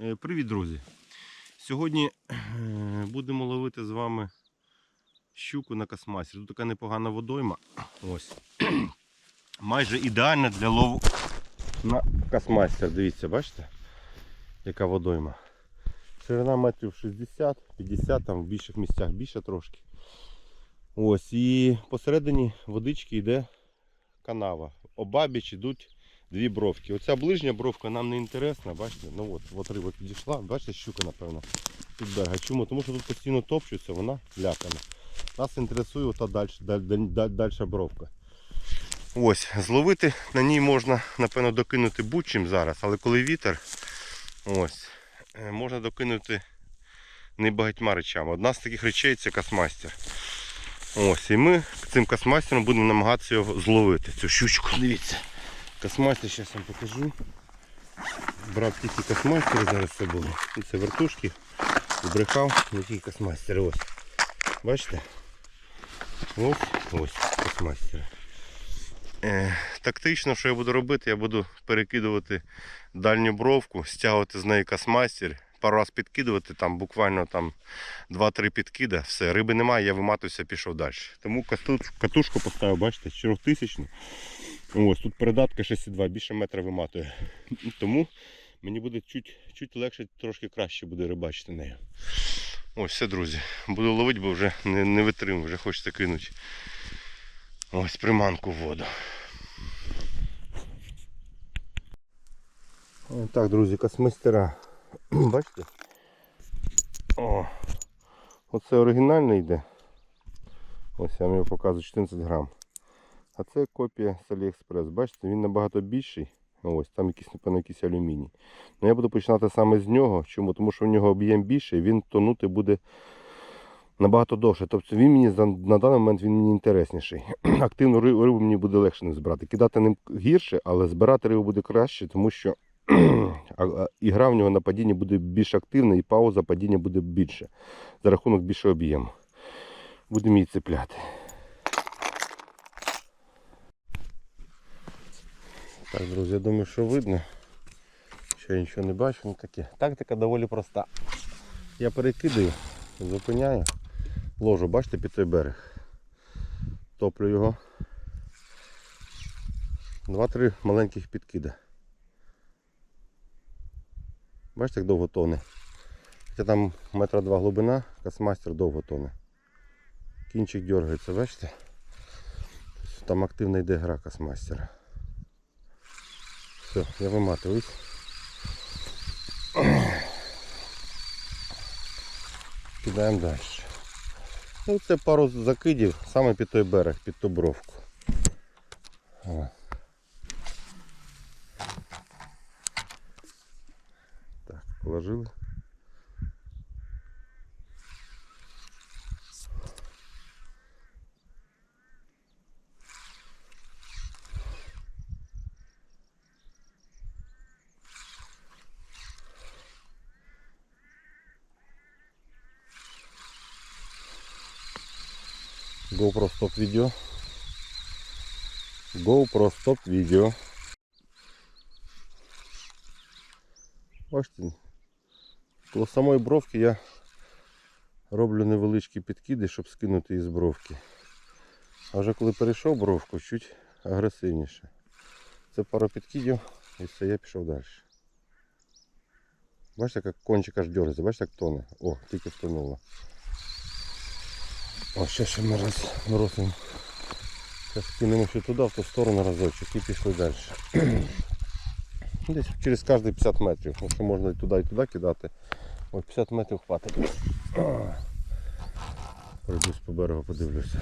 Е, Привіт, друзі! Сьогодні е, будемо ловити з вами щуку на космасі. Тут така непогана водойма. Ось. Майже ідеальна для лову на космастер. Дивіться, бачите? Яка водойма. Ширина метрів 60, 50, там в більших місцях більше трошки. Ось, і посередині водички йде канава. Обабіч йдуть дві бровки. Оця ближня бровка нам не інтересна, бачите? Ну от, от риба підійшла, бачите, щука, напевно, під берега. Чому? Тому що тут постійно топчуться, вона лякана. Нас інтересує ота дальша бровка. Ось, зловити на ній можна, напевно, докинути будь-чим зараз, але коли вітер, ось, е, можна докинути небагатьма речами. Одна з таких речей це космастер. Ось, і ми цим космастером будемо намагатися його зловити. Цю щучку, дивіться. Космастер, зараз вам покажу. Брав тільки космастери зараз це було. І це вертушки. Брехав, не тільки космастери. Ось. Бачите? Ось, ось космастери. Е, тактично, що я буду робити, я буду перекидувати дальню бровку, стягувати з неї космастер, пару раз підкидувати, там буквально там 2-3 підкида, все, риби немає, я виматуюся, пішов далі. Тому катушку поставив, бачите, 4000. Ось тут передатка 6,2, більше метра виматує. Тому мені буде чуть, чуть легше, трошки краще буде рибачити нею. Ось все, друзі. Буду ловити, бо вже не, не витримую, вже хочеться кинути. Ось приманку в воду. Так, друзі, космастера. Бачите? О, оце оригінальний йде. Ось я вам його показую 14 грам. А це копія з Aliexpress. Бачите, він набагато більший. Ось, там якийсь, напевно, якийсь алюміній. Ну я буду починати саме з нього. Чому? Тому що в нього об'єм більший, він тонути буде набагато довше. Тобто він мені на даний момент він мені інтересніший. Активну ри- рибу мені буде легше не збирати. Кидати ним гірше, але збирати рибу буде краще, тому що ігра в нього на падінні буде більш активна і пауза падіння буде більше за рахунок більшого об'єму. Будемо її цепляти. Так, друзі, я думаю, що видно. Що я нічого не бачу, ну таке. Тактика доволі проста. Я перекидаю, зупиняю, ложу, бачите, під той берег. Топлю його. Два-три маленьких підкида. Бачите, як довго тоне. Хоча там метра два глибина, космастер довго тоне. Кінчик дергається, бачите? Там активно йде гра космастера. Все, я виматуюсь. Кидаємо далі. Ну, це пару закидів саме під той берег, під ту бровку. Так, положили. GoPro стоп відео. GoPro стоп відео. Бачите, коло самої бровки я роблю невеличкі підкиди, щоб скинути її з бровки. А вже коли перейшов бровку, чуть агресивніше. Це пару підкидів і все, я пішов далі. Бачите, як кончик аж дергається, бачите, як тоне. О, тільки втонуло. О, ще ще ми раз бросимо. Зараз кинемо ще туди, в ту сторону разочок і пішли далі. Десь через кожні 50 метрів. що можна і туди, і туди кидати. Ось 50 метрів хватить. Пройдусь по берегу, подивлюся.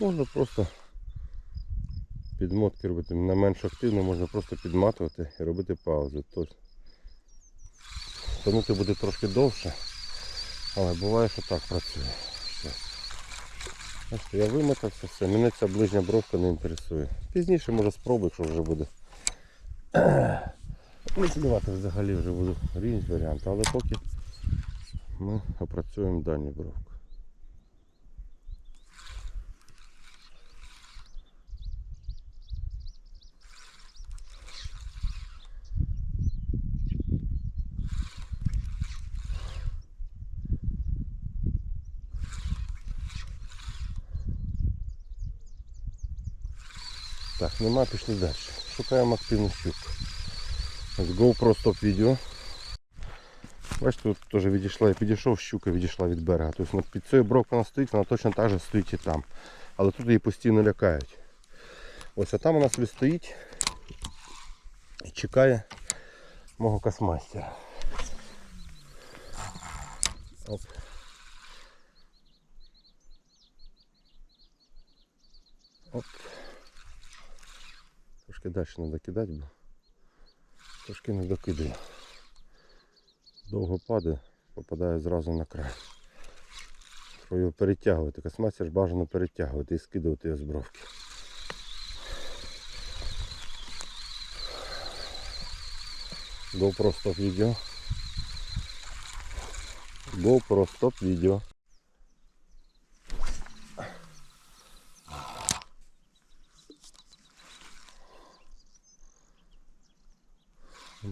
Можна просто підмотки робити. На менш активно можна просто підматувати і робити паузи. Тобто тонути буде трошки довше, але буває, що так працює. Я вимотався, все, мене ця ближня бровка не інтересує. Пізніше може спробую, якщо вже буде. Не цілювати взагалі вже буду різні варіанти, але поки ми опрацюємо дальню бровку. Нема, пішли далі. Шукаємо активну щуку. Ось GoPro стоп відео. Бачите, тут теж відійшла, я підійшов, щука відійшла від берега. Тобто от під цією бровкою вона стоїть, вона точно так же стоїть і там. Але тут її постійно лякають. Ось а там вона собі стоїть і чекає мого космастера. Оп. Оп. Трошки далі треба кидати, бо трошки не докидаю. Довго падає, попадає зразу на край. Треба його перетягувати. Космастер бажано перетягувати і скидувати його з бровки. GoPro стоп відео. GoPro стоп відео.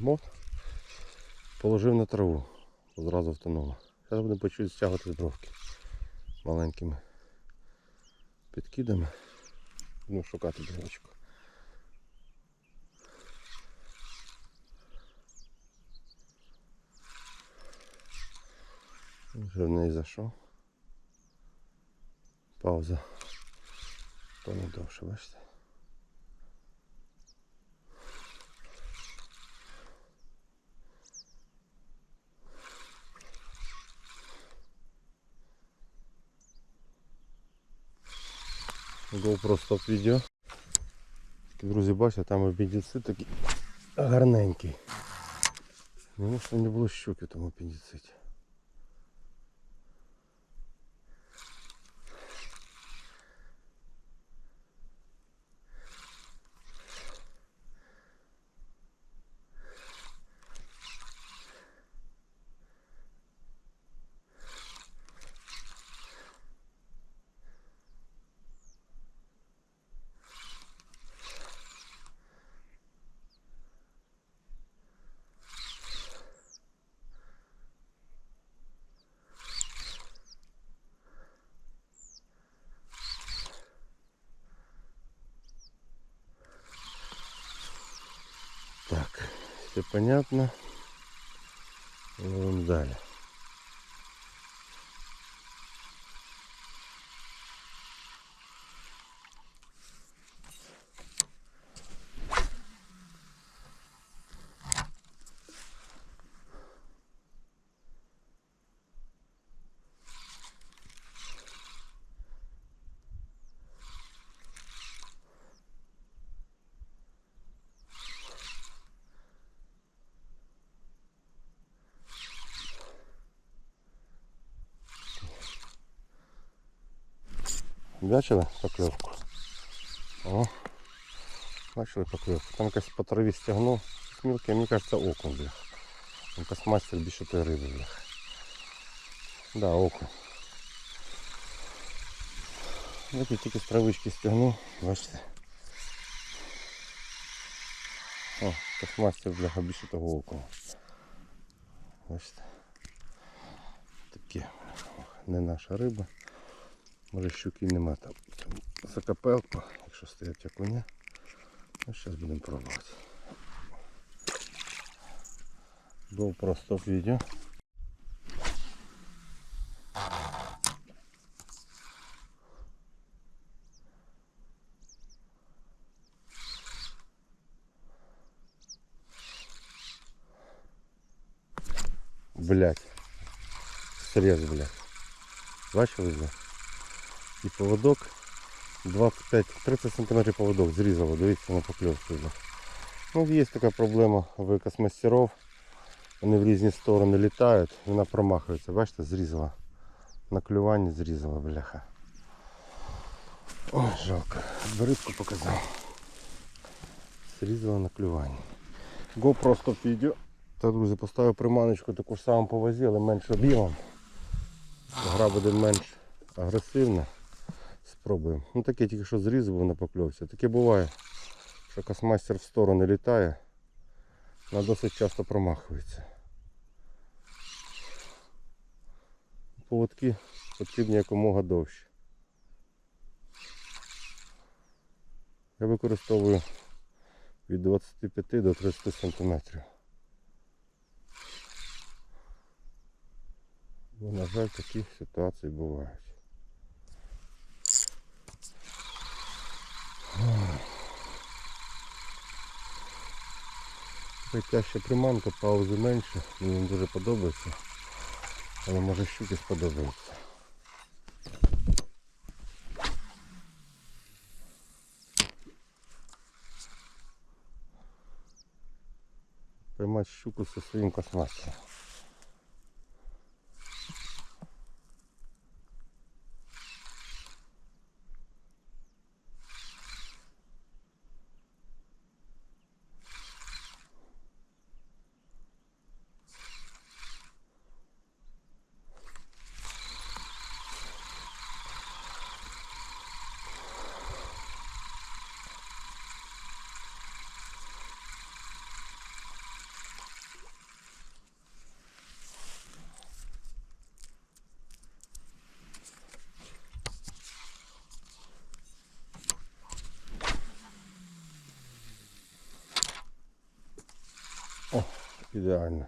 Мот положив на траву, зразу втонуло. Зараз будемо почути стягувати з бровки маленькими підкидами. Будемо шукати дзвіночку. Вже в неї зайшов. Пауза. То не довше, бачите? GoPro стоп відео. Друзі, бачите, там апендицит такий гарненький. Не можна не було щуки в тому апендициті. Так, все понятно. Вон далее. Бачили покльовку? О, бачили покльовку. Там якось по траві стягнув. Мілкий, мені кажеться, окунь блях. Там космастер більше тої риби блях. Да, окунь. Бачите, тільки з травички стягнув, бачите. О, космастер бляха більше того окуня. Бачите. Таке, не наша риба. Може щуки нема там. закапелку, якщо стоять окуня. Ну, зараз будемо пробувати. GoPro стоп відео. Блять. Срез, блядь. Бачили, блядь? І поводок 25-30 см поводок зрізало, дивіться на покльовку. Ну, є така проблема в космастеров. Вони в різні сторони літають, вона промахується. Бачите, зрізала. На клюванні зрізала, бляха. Ой, жалко. Рибку показав. Срізала на клювання. GoPro стоп відео. Та, друзі, поставив приманочку таку ж саму по вазі, але менш об'ємом. Гра буде менш агресивна. Спробуємо. Ну таке тільки що зрізав на покльовці. Таке буває, що космастер в сторони літає, але досить часто промахується. Поводки потрібні якомога довше. Я використовую від 25 до 30 сантиметрів. Бо, на жаль, такі ситуації бувають. Тяжча приманка, паузи менше, мені дуже подобається. Але може щуки сподобається. Поймати щуку зі своїм космасом. Ідеально.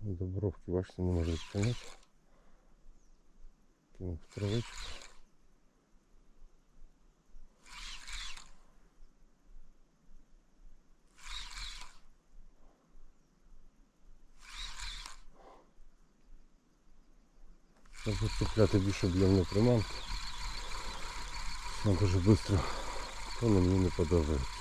Добровки, бачите, не можу відчинити. Кинув травичку. Треба цепляти більше длинну приманку. Вона дуже швидко, то мені не подобається.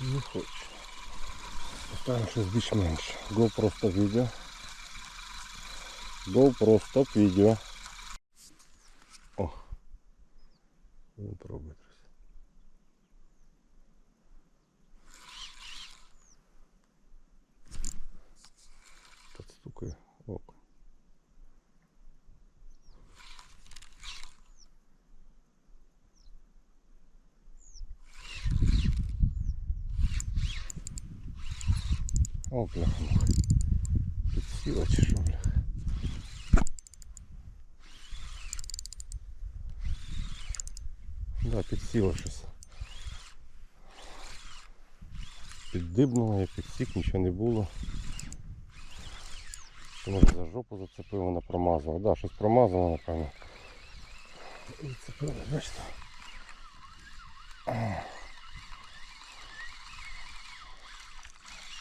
Не хочу. Поставимо щось більш менше. GoPro стоп відео. GoPro стоп відео. О. Ну, пробуй, друзі. О, бляха. Підсіла чи що, бляха. Да, підсіла щось. Піддибнула, я підсік, нічого не було. Може за жопу зацепив, вона промазала. Да, щось промазала, напевно. І цепила, бачите.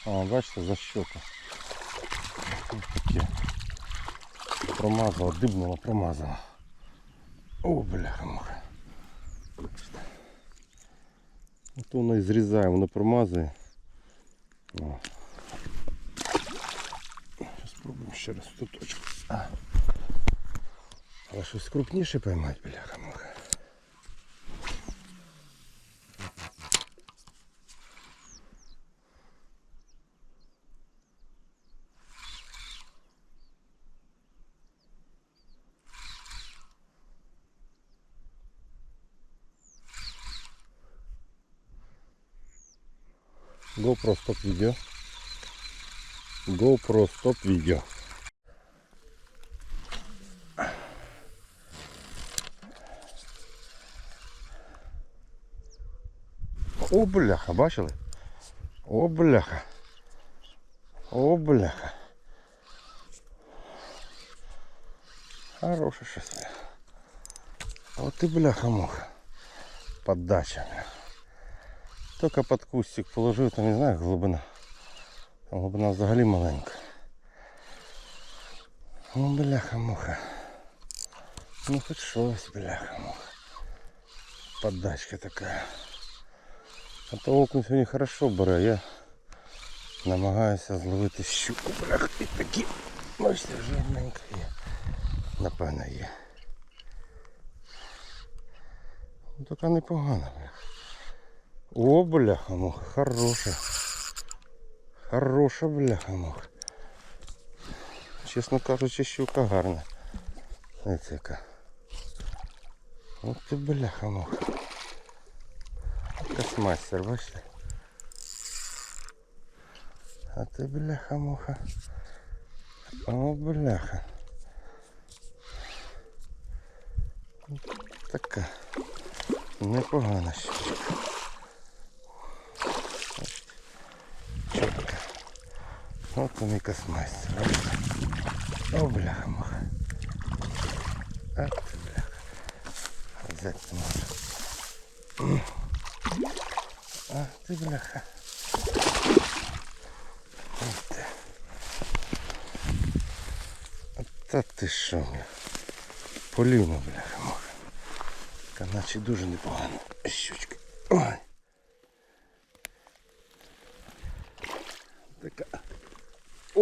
А, бачите, за щоку. Промазала, дибнула, промазала. О, бляха муха. От воно і зрізає, воно промазує. О. Зараз спробуємо ще раз ту точку. Але щось крупніше поймати, бляха муха. GoPro стоп видео. GoPro стоп видео. О, бляха, бачили? О, бляха. О, бляха. Хороше щось. вот и бляха муха. Поддача. Тільки під кустик положив, там не знаю глибина. Там глибина взагалі маленька. О, бляха муха. Ну хоч щось, бляха муха. Поддачка така. А то окунь сьогодні хорошо бере, я намагаюся зловити щуку, бляха, і такі. Бачите, жирненька є. Напевно є. Ну, така непогана, бляха. О, бляха муха, хороша. Хороша бляха муха. Чесно кажучи, щука гарна. Ось яка. От ти бляха муха. Космастер, бачите? А ти бляха муха. О, бляха. Така непогана щучка. От він і О, бляха муха. А ти бляха. Взяти не можу. А ти бляха. Ось ти. Та ти що, бля? Поліна, бляха муха. Та наче дуже непогано. Щучка. Ой.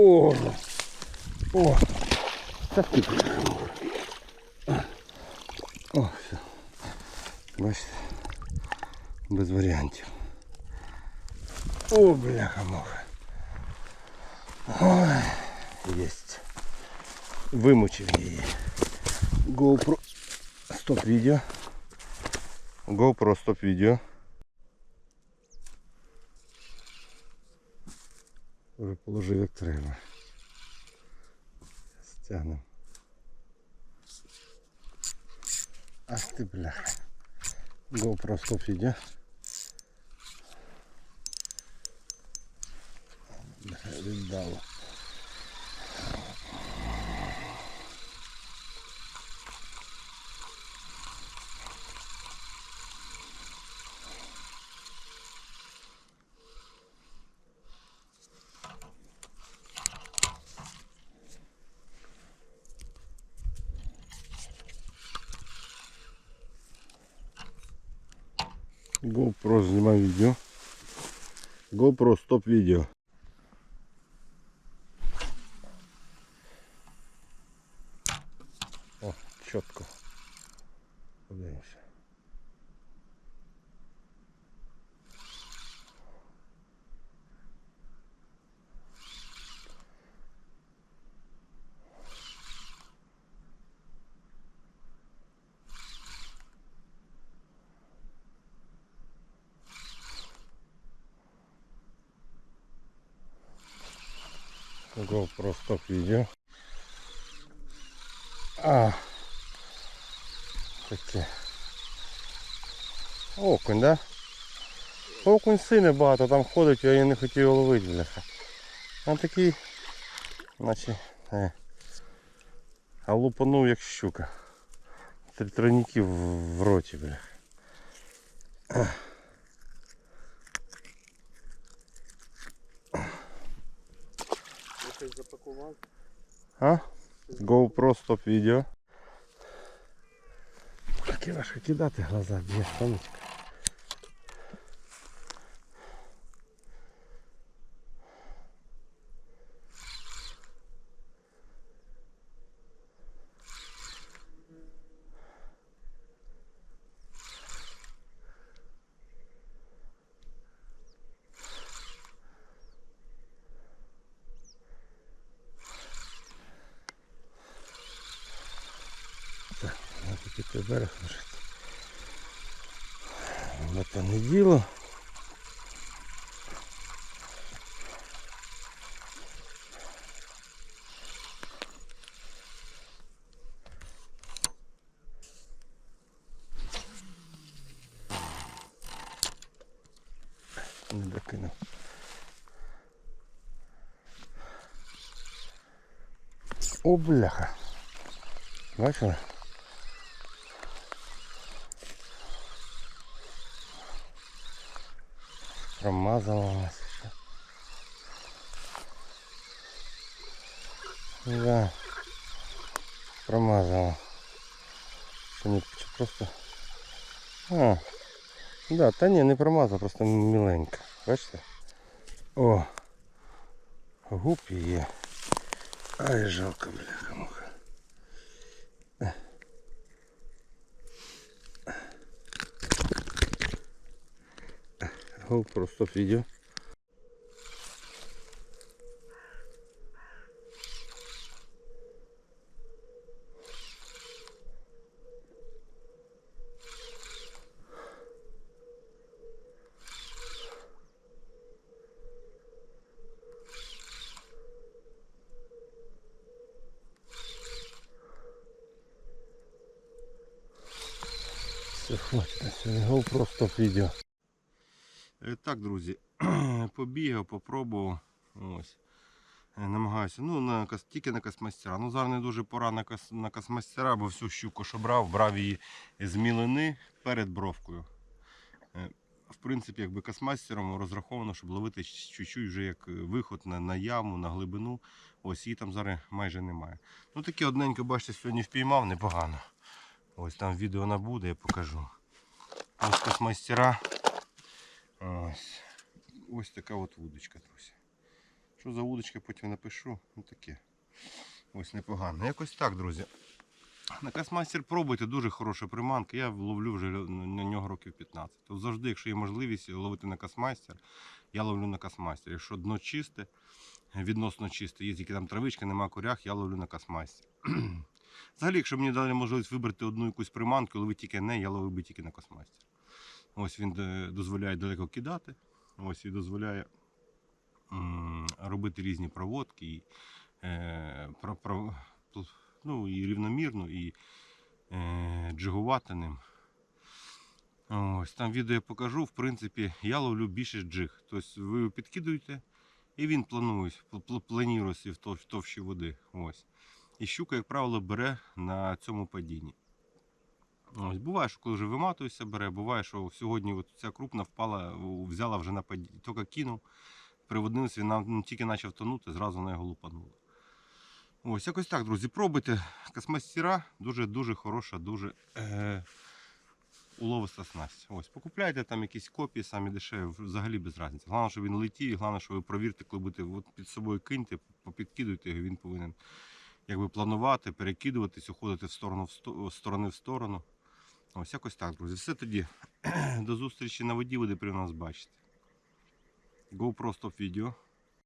О! О! Та ти бляха муха. О, все. Бачите? Без варіантів. О, бляха муха. Ой, єсть. Вимучив її. GoPro стоп відео. GoPro стоп відео. Треба. Стягнемо. Ах ти бляха. GoPro стоп а? Бляха, Віддало. GoPro знімаю відео. GoPro стоп відео. GoPro стоп відео. А, таке. Окунь, да? Окунь сине багато там ходить, я не хотів ловити, бляха. А такий, наче, е, а лупанув як щука. Три тройники в, в роті, бляха. А? GoPro стоп відео. Таке важко кидати глаза, б'є сонечко. На такий берег лежить. На те не діло. Не докинув. О, бляха. Бачили? Промазала нас ще. Да. Промазала. Що не чи просто. А. Да, та ні, не промазала, просто міленька. Бачите? О. Губ є. Ай, жалко, бляха муха. Губ просто відео. Все, хватить на сьогодні. GoPro стоп відео. Е, Так, друзі, побігав, попробував. Ось. Е, Намагаюся. Ну, на, тільки на космастера. Ну, зараз не дуже пора на, кос, на космастера, бо всю щуку, що брав, брав її з мілини перед бровкою. Е, В принципі, якби космастером розраховано, щоб ловити чуть-чуть вже як е, виход на, на яму, на глибину. Ось її там зараз майже немає. Ну таке одненько, бачите, сьогодні впіймав непогано. Ось там відео набуде, я покажу. Ось космастера. Ось. Ось така от вудочка, друзі. Що за вудочка, потім напишу. Ну таке. Ось непогано. Якось так, друзі. На космастер пробуйте, дуже хороша приманка. Я ловлю вже на нього років 15. То завжди, якщо є можливість ловити на космастер, я ловлю на космастер. Якщо дно чисте, відносно чисте, є тільки там травичка, нема корях, я ловлю на космастер. Взагалі, якщо мені дали можливість вибрати одну якусь приманку, ловити тільки не, я ловив би тільки на космастер. Ось він е, дозволяє далеко кидати, ось і дозволяє робити різні проводки, і, е, ну, і рівномірно, і е, джигувати ним. Ось там відео я покажу. В принципі, я ловлю більше джиг. Тобто ви підкидуєте, і він планує, пл- пл- в в товщі води. Ось. І щука, як правило, бере на цьому падінні. Ось, буває, що коли вже виматується, бере, буває, що сьогодні от ця крупна впала, взяла вже на падінні. Тільки кинув, приводнився, він нам тільки почав тонути, зразу на його лупануло. Ось, якось так, друзі, пробуйте. Космастера дуже-дуже хороша, дуже е- уловиста снасть. Ось, покупляйте там якісь копії, самі дешеві, взагалі без різниці. Головне, щоб він летів, і головне, що ви провірте, коли будете от під собою киньте, попідкидуйте його, він повинен якби планувати, перекидуватись, уходити в сторону в сто- сторони в сторону. Ось якось так, друзі. Все тоді. До зустрічі на воді, буде при нас бачити. GoPro Stop відео.